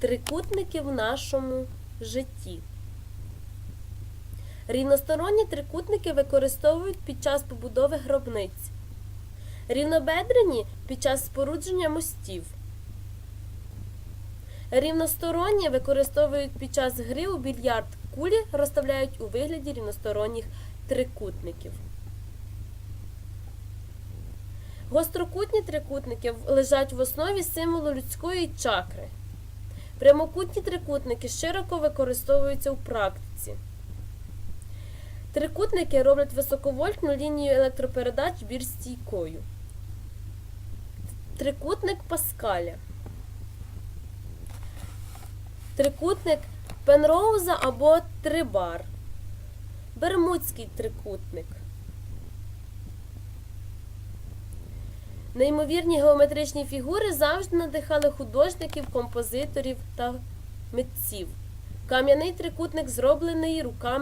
Трикутники в нашому житті. Рівносторонні трикутники використовують під час побудови гробниць. Рівнобедрені під час спорудження мостів. Рівносторонні використовують під час гри у більярд. Кулі розставляють у вигляді рівносторонніх трикутників. Гострокутні трикутники лежать в основі символу людської чакри. Прямокутні трикутники широко використовуються у практиці. Трикутники роблять високовольтну лінію електропередач більш стійкою. Трикутник Паскаля. Трикутник Пенроуза або Трибар. Бермудський трикутник. Неймовірні геометричні фігури завжди надихали художників, композиторів та митців. Кам'яний трикутник зроблений руками.